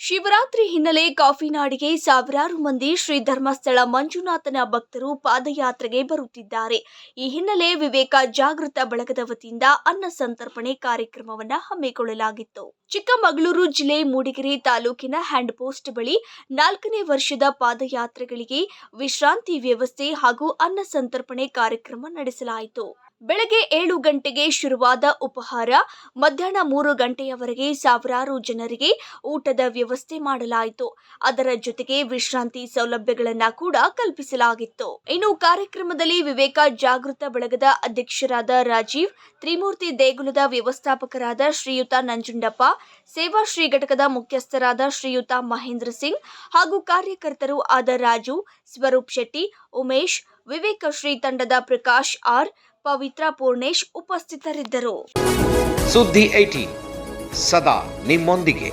ಶಿವರಾತ್ರಿ ಹಿನ್ನೆಲೆ ಕಾಫಿನಾಡಿಗೆ ಸಾವಿರಾರು ಮಂದಿ ಶ್ರೀ ಧರ್ಮಸ್ಥಳ ಮಂಜುನಾಥನ ಭಕ್ತರು ಪಾದಯಾತ್ರೆಗೆ ಬರುತ್ತಿದ್ದಾರೆ. ಈ ಹಿನ್ನೆಲೆ ವಿವೇಕ ಜಾಗೃತ ಬಳಗದ ವತಿಯಿಂದ ಅನ್ನ ಸಂತರ್ಪಣೆ ಕಾರ್ಯಕ್ರಮವನ್ನು ಹಮ್ಮಿಕೊಳ್ಳಲಾಗಿತ್ತು. ಚಿಕ್ಕಮಗಳೂರು ಜಿಲ್ಲೆ ಮೂಡಿಗೆರೆ ತಾಲೂಕಿನ ಹ್ಯಾಂಡ್ ಪೋಸ್ಟ್ ಬಳಿ ನಾಲ್ಕನೇ ವರ್ಷದ ಪಾದಯಾತ್ರೆಗಳಿಗೆ ವಿಶ್ರಾಂತಿ ವ್ಯವಸ್ಥೆ ಹಾಗೂ ಅನ್ನ ಸಂತರ್ಪಣೆ ಕಾರ್ಯಕ್ರಮ ನಡೆಸಲಾಯಿತು. ಬೆಳಗ್ಗೆ ಏಳು ಗಂಟೆಗೆ ಶುರುವಾದ ಉಪಹಾರ, ಮಧ್ಯಾಹ್ನ ಮೂರು ಗಂಟೆಯವರೆಗೆ ಸಾವಿರಾರು ಜನರಿಗೆ ಊಟದ ವ್ಯವಸ್ಥೆ ಮಾಡಲಾಯಿತು. ಅದರ ಜೊತೆಗೆ ವಿಶ್ರಾಂತಿ ಸೌಲಭ್ಯಗಳನ್ನು ಕೂಡ ಕಲ್ಪಿಸಲಾಗಿತ್ತು. ಇನ್ನು ಕಾರ್ಯಕ್ರಮದಲ್ಲಿ ವಿವೇಕ ಜಾಗೃತ ಬಳಗದ ಅಧ್ಯಕ್ಷರಾದ ರಾಜೀವ್, ತ್ರಿಮೂರ್ತಿ ದೇಗುಲದ ವ್ಯವಸ್ಥಾಪಕರಾದ ಶ್ರೀಯುತ ನಂಜುಂಡಪ್ಪ, ಸೇವಾ ಶ್ರೀ ಘಟಕದ ಮುಖ್ಯಸ್ಥರಾದ ಶ್ರೀಯುತ ಮಹೇಂದ್ರ ಸಿಂಗ್ ಹಾಗೂ ಕಾರ್ಯಕರ್ತರು ಆದ ರಾಜು, ಸ್ವರೂಪ್ ಶೆಟ್ಟಿ, ಉಮೇಶ್, ವಿವೇಕ ಶ್ರೀ ತಂಡದ ಪ್ರಕಾಶ್ ಆರ್ ಪವಿತ್ರ ಪೂರ್ಣೇಶ್ ಉಪಸ್ಥಿತರಿದ್ದರು. ಸುದ್ದಿ ಏಟಿ ಸದಾ ನಿಮ್ಮೊಂದಿಗೆ.